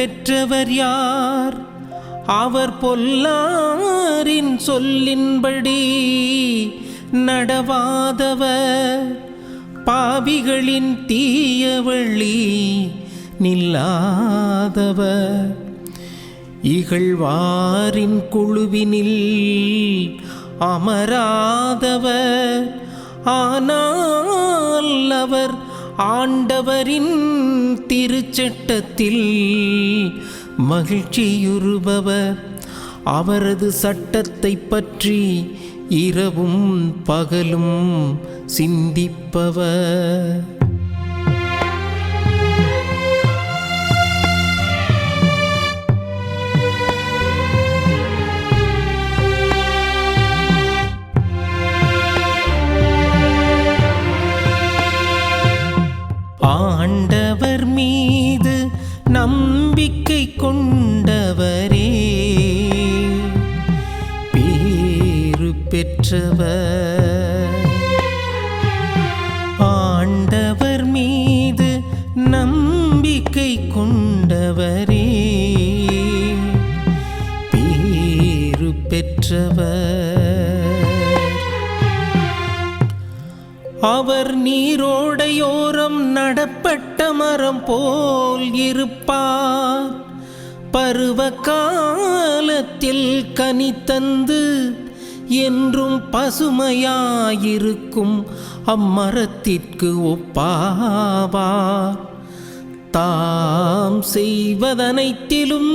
பெற்றவர் யார்? அவர் பொல்லாரின் சொல்லின்படி நடவாதவர். பாவிகளின் தீயவழி நில்லாதவர். இகழ்வாரின் குழுவினில் அமராதவர். ஆனால் அவர் ஆண்டவரின் திருச்சட்டத்தில் மகிழ்ச்சியுறுபவர். அவரது சட்டத்தை பற்றி இரவும் பகலும் சிந்திப்பவர். பெற்றவர் ஆண்டவர் மீது நம்பிக்கை கொண்டவரே. பேரு பெற்றவர். அவர் நீரோடையோரம் நடப்பட்ட மரம் போல் இருப்பார். பருவ காலத்தில் கனி தந்து என்றும் பசுமையாயிருக்கும் அம்மரத்திற்கு ஒப்பாவார் தாம் செய்வதனைத்திலும்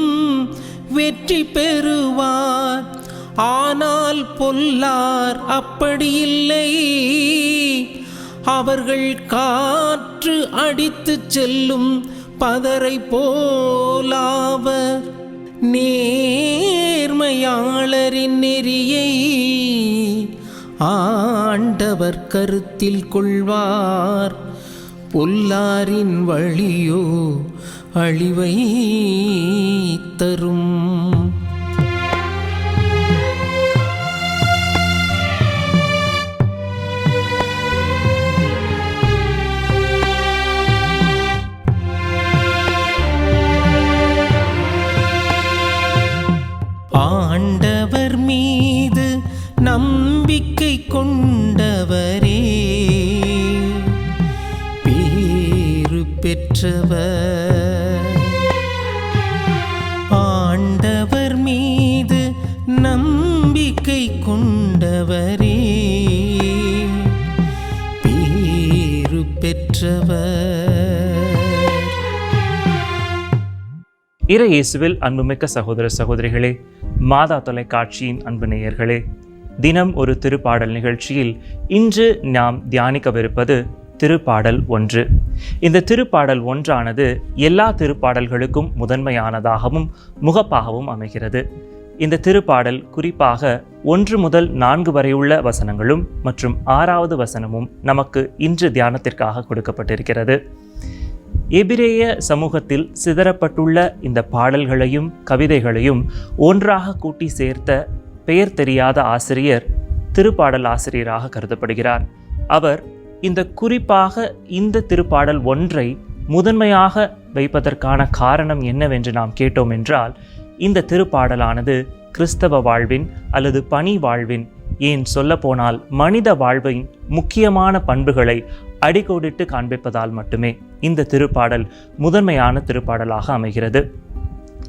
வெற்றி பெறுவார். ஆனால் பொல்லார் அப்படியில்லை. அவர்கள் காற்று அடித்துச் செல்லும் பதரை போலாவர் உண்மையாளரின் நெறியை ஆண்டவர் கருத்தில் கொள்வார். பொல்லாரின் வழியோ அழிவை தரும். ஆண்டவர் மீது நம்பிக்கை கொண்டவரே. பேரு பெற்றவர். ஆண்டவர் மீது நம்பிக்கை கொண்டவரே. பேரு பெற்றவர். இறையேசுவில் அன்புமிக்க சகோதர சகோதரிகளே மாதா தொலைக்காட்சியின் அன்பு நேயர்களே தினம் ஒரு திருப்பாடல் நிகழ்ச்சியில் இன்று நாம் தியானிக்கவிருப்பது திருப்பாடல் ஒன்று. இந்த திருப்பாடல் ஒன்றானது எல்லா திருப்பாடல்களுக்கும் முதன்மையானதாகவும் முகப்பாகவும் அமைகிறது. இந்த திருப்பாடல் குறிப்பாக ஒன்று முதல் நான்கு வரையுள்ள வசனங்களும் மற்றும் ஆறாவது வசனமும் நமக்கு இன்று தியானத்திற்காக கொடுக்கப்பட்டிருக்கிறது. எபிரேய சமூகத்தில் சிதறப்பட்டுள்ள இந்த பாடல்களையும் கவிதைகளையும் ஒன்றாக கூட்டி சேர்த்த பெயர் தெரியாத ஆசிரியர் திருப்பாடல் ஆசிரியராக கருதப்படுகிறார். அவர் இந்த குறிப்பாக இந்த திருப்பாடல் ஒன்றை முதன்மையாக வைப்பதற்கான காரணம் என்னவென்று நாம் கேட்டோம் என்றால் இந்த திருப்பாடலானது கிறிஸ்தவ வாழ்வின் அல்லது பணி வாழ்வின் ஏன் சொல்லப்போனால் மனித வாழ்வின் முக்கியமான பண்புகளை அடிக்கோடிட்டு காண்பிப்பதால் மட்டுமே இந்த திருப்பாடல் முதன்மையான திருப்பாடலாக அமைகிறது.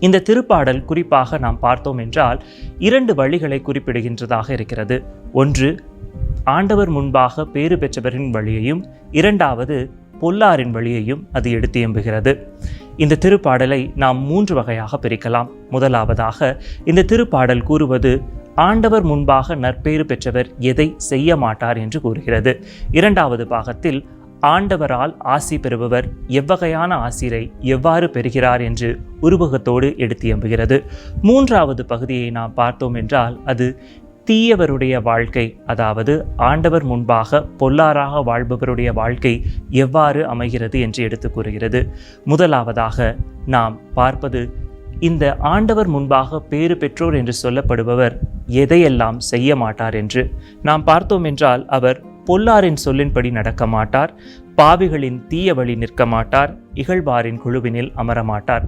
இந்த திருப்பாடல் குறிப்பாக நாம் பார்த்தோம் என்றால் இரண்டு வழிகளை குறிப்பிடுகின்றதாக இருக்கிறது. ஒன்று ஆண்டவர் முன்பாக பேறு பெற்றவரின் வழியையும் இரண்டாவது பொல்லாரின் வழியையும் அது எடுத்து எம்புகிறது. இந்த திருப்பாடலை நாம் மூன்று வகையாக பிரிக்கலாம். முதலாவதாக இந்த திருப்பாடல் கூறுவது ஆண்டவர் முன்பாக நற்பேறு பெற்றவர் எதை செய்ய மாட்டார் என்று கூறுகிறது. இரண்டாவது பாகத்தில் ஆண்டவரால் ஆசி பெறுபவர் எவ்வகையான ஆசிரை எவ்வாறு பெறுகிறார் என்று உருவகத்தோடு எடுத்து எம்புகிறது. மூன்றாவது பகுதியை நாம் பார்த்தோம் என்றால் அது தீயவருடைய வாழ்க்கை அதாவது ஆண்டவர் முன்பாக பொல்லாராக வாழ்பவருடைய வாழ்க்கை எவ்வாறு அமைகிறது என்று எடுத்து கூறுகிறது. முதலாவதாக நாம் பார்ப்பது இந்த ஆண்டவர் முன்பாக பேறு பெற்றோர் என்று சொல்லப்படுபவர் எதையெல்லாம் செய்ய மாட்டார் என்று. நாம் பார்த்தோம் என்றால் அவர் பொல்லாரின் சொல்லின்படி நடக்க மாட்டார் பாவிகளின் தீய வழி நிற்க மாட்டார் இகழ்வாரின் குழுவினில் அமரமாட்டார்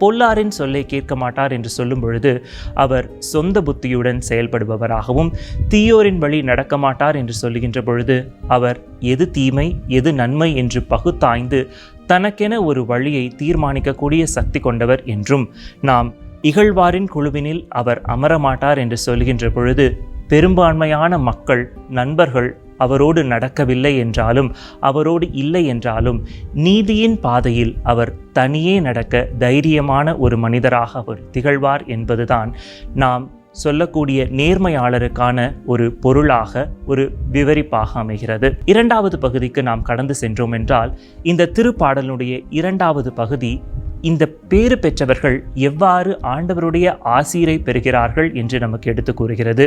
பொல்லாரின் சொல்லை கேட்க மாட்டார் என்று சொல்லும் பொழுது அவர் சொந்த புத்தியுடன் செயல்படுபவராகவும் தீயோரின் வழி நடக்க மாட்டார் என்று சொல்லுகின்ற பொழுது அவர் எது தீமை எது நன்மை என்று பகுத்தாய்ந்து தனக்கென ஒரு வழியை தீர்மானிக்கக்கூடிய சக்தி கொண்டவர் என்றும் நாம் இகழ்வாரின் குழுவினில் அவர் அமரமாட்டார் என்று சொல்கின்ற பொழுது பெரும்பான்மையான மக்கள் நண்பர்கள் அவரோடு நடக்கவில்லை என்றாலும் அவரோடு இல்லை என்றாலும் நீதியின் பாதையில் அவர் தனியே நடக்க தைரியமான ஒரு மனிதராக அவர் திகழ்வார் என்பதுதான் நாம் சொல்லக்கூடிய நேர்மையாளருக்கான ஒரு பொருளாக ஒரு விவரிப்பாக அமைகிறது. இரண்டாவது பகுதிக்கு நாம் கடந்து சென்றோம் என்றால் இந்த திருப்பாடலுடைய இரண்டாவது பகுதி இந்த பேறு பெற்றவர்கள் எவ்வாறு ஆண்டவருடைய ஆசீரை பெறுகிறார்கள் என்று நமக்கு எடுத்து கூறுகிறது.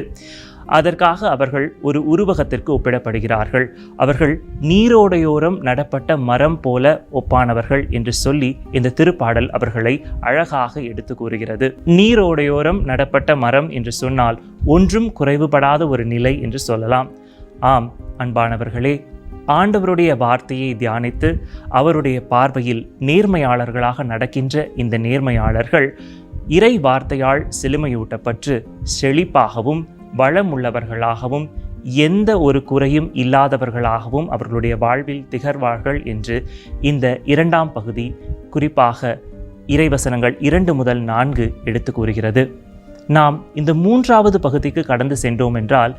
அதற்காக அவர்கள் ஒரு உருவகத்திற்கு ஒப்பிடப்படுகிறார்கள். அவர்கள் நீரோடையோரம் நடப்பட்ட மரம் போல ஒப்பானவர்கள் என்று சொல்லி இந்த திருப்பாடல் அவர்களை அழகாக எடுத்து கூறுகிறது. நீரோடையோரம் நடப்பட்ட மரம் என்று சொன்னால் ஒன்றும் குறைவுபடாத ஒரு நிலை என்று சொல்லலாம். ஆம் அன்பானவர்களே ஆண்டவருடைய வார்த்தையை தியானித்து அவருடைய பார்வையில் நேர்மையாளர்களாக நடக்கின்ற இந்த நேர்மையாளர்கள் இறை வார்த்தையால் செழுமையூட்டப்பட்டு செழிப்பாகவும் வளமுள்ளவர்களாகவும் எந்த ஒரு குறையும் இல்லாதவர்களாகவும் அவர்களுடைய வாழ்வில் திகழ்வார்கள் என்று இந்த இரண்டாம் பகுதி குறிப்பாக இறைவசனங்கள் இரண்டு முதல் நான்கு எடுத்து கூறுகிறது. நாம் இந்த மூன்றாவது பகுதிக்கு கடந்து சென்றோம் என்றால்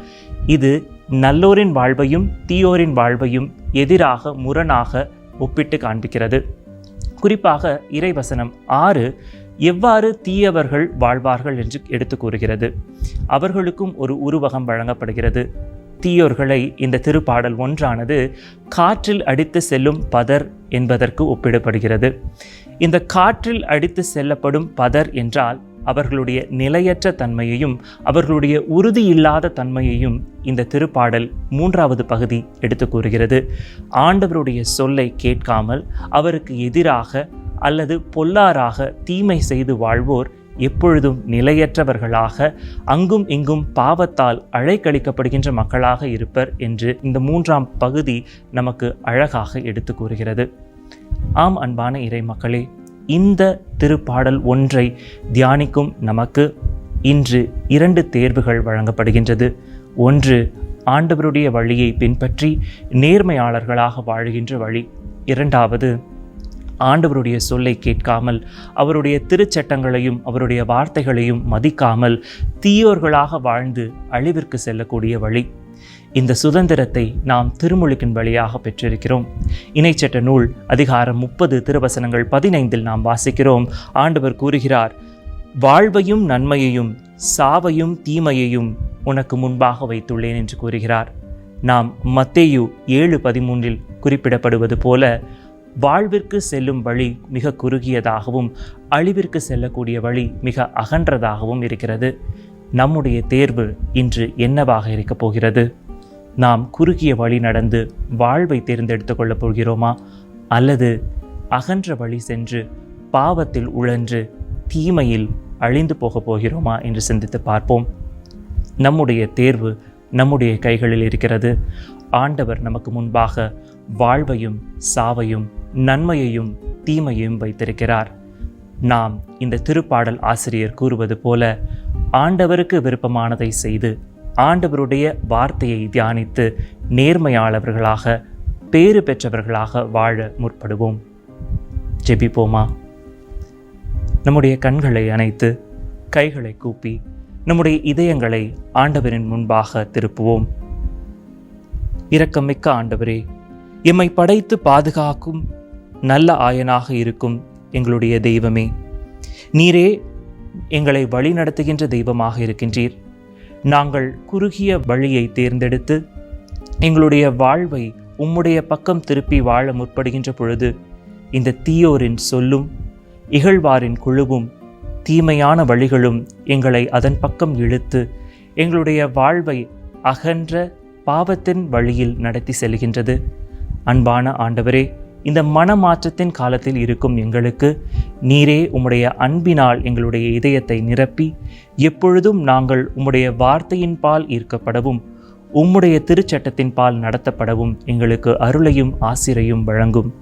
இது நல்லோரின் வாழ்வையும் தீயோரின் வாழ்வையும் எதிராக முரணாக ஒப்பிட்டு காண்பிக்கிறது. குறிப்பாக இறைவசனம் ஆறு எவ்வாறு தீயவர்கள் வாழ்வார்கள் என்று எடுத்து கூறுகிறது. அவர்களுக்கும் ஒரு உருவகம் வழங்கப்படுகிறது. தீயோர்களை இந்த திருப்பாடல் ஒன்றானது காற்றில் அடித்து செல்லும் பதர் என்பதற்கு ஒப்பிடப்படுகிறது. இந்த காற்றில் அடித்து செல்லப்படும் பதர் என்றால் அவர்களுடைய நிலையற்ற தன்மையையும் அவர்களுடைய உறுதி இல்லாத தன்மையையும் இந்த திருப்பாடல் மூன்றாவது பகுதி எடுத்து கூறுகிறது. ஆண்டவருடைய சொல்லை கேட்காமல் அவருக்கு எதிராக அல்லது பொல்லாராக தீமை செய்து வாழ்வோர் எப்பொழுதும் நிலையற்றவர்களாக அங்கும் இங்கும் பாவத்தால் அழைக்கழிக்கப்படுகின்ற மக்களாக இருப்பர் என்று இந்த மூன்றாம் பகுதி நமக்கு அழகாக எடுத்து கூறுகிறது. ஆம் அன்பான இறை மக்களே இந்த திருப்பாடல் ஒன்றை தியானிக்கும் நமக்கு இன்று இரண்டு தேர்வுகள் வழங்கப்படுகின்றது. ஒன்று ஆண்டவருடைய வழியை பின்பற்றி நேர்மையாளர்களாக வாழ்கின்ற வழி. இரண்டாவது ஆண்டவருடைய சொல்லை கேட்காமல் அவருடைய திருச்சட்டங்களையும் அவருடைய வார்த்தைகளையும் மதிக்காமல் தீயோர்களாக வாழ்ந்து அழிவிற்கு செல்லக்கூடிய வழி. இந்த சுதந்திரத்தை நாம் திருமொழிக்கின் வழியாக பெற்றிருக்கிறோம். இணைச்சட்ட நூல் அதிகாரம் முப்பது திருவசனங்கள் பதினைந்தில் நாம் வாசிக்கிறோம். ஆண்டவர் கூறுகிறார் வாழ்வையும் நன்மையையும் சாவையும் தீமையையும் உனக்கு முன்பாக வைத்துள்ளேன் என்று கூறுகிறார். நாம் மத்தேயு ஏழு பதிமூன்றில் குறிப்பிடப்படுவது போல வாழ்விற்கு செல்லும் வழி மிக குறுகியதாகவும் அழிவிற்கு செல்லக்கூடிய வழி மிக அகன்றதாகவும் இருக்கிறது. நம்முடைய தேர்வு இன்று என்னவாக இருக்கப் போகிறது? நாம் குறுகிய வழி நடந்து வாழ்வை தேர்ந்தெடுத்து கொள்ளப் போகிறோமா? அல்லது அகன்ற வழி சென்று பாவத்தில் உழன்று தீமையில் அழிந்து போகப் போகிறோமா என்று சிந்தித்து பார்ப்போம். நம்முடைய தேர்வு நம்முடைய கைகளில் இருக்கிறது. ஆண்டவர் நமக்கு முன்பாக வாழ்வையும் சாவையும் நன்மையையும் தீமையையும் வைத்திருக்கிறார். நாம் இந்த திருப்பாடல் ஆசிரியர் கூறுவது போல ஆண்டவருக்கு விருப்பமானதை செய்து ஆண்டவருடைய வார்த்தையை தியானித்து நேர்மையாளவர்களாக பேறு பெற்றவர்களாக வாழ முற்படுவோம். ஜெபிப்போமா? நம்முடைய கண்களை அணைத்து கைகளை கூப்பி நம்முடைய இதயங்களை ஆண்டவரின் முன்பாக திருப்புவோம். இரக்கமிக்க ஆண்டவரே எம்மை படைத்து பாதுகாக்கும் நல்ல ஆயனாக இருக்கும் எங்களுடைய தெய்வமே. நீரே எங்களை வழி நடத்துகின்ற தெய்வமாக இருக்கின்றீர். நாங்கள் குறுகிய வழியை தேர்ந்தெடுத்து எங்களுடைய வாழ்வை உம்முடைய பக்கம் திருப்பி வாழ முற்படுகின்ற பொழுது இந்த தீயோரின் சொல்லும் இகழ்வாரின் குழுவும் தீமையான வழிகளும் எங்களை அதன் பக்கம் இழுத்து எங்களுடைய வாழ்வை அகன்ற பாவத்தின் வழியில் நடத்தி செல்கின்றது. அன்பான ஆண்டவரே இந்த மனமாற்றத்தின் காலத்தில் இருக்கும் எங்களுக்கு. நீரே உம்முடைய அன்பினால் எங்களுடைய இதயத்தை நிரப்பி எப்பொழுதும் நாங்கள் உம்முடைய வார்த்தையின் பால் ஈர்க்கப்படவும் உம்முடைய திருச்சட்டத்தின் பால் நடத்தப்படவும் எங்களுக்கு அருளையும் ஆசிரையும் வழங்கும்.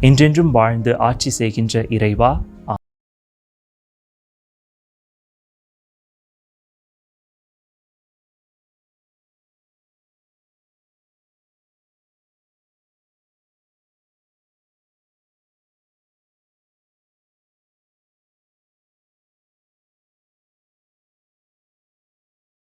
என்றென்றும் வாழ்ந்து ஆட்சி செய்கின்ற இறைவா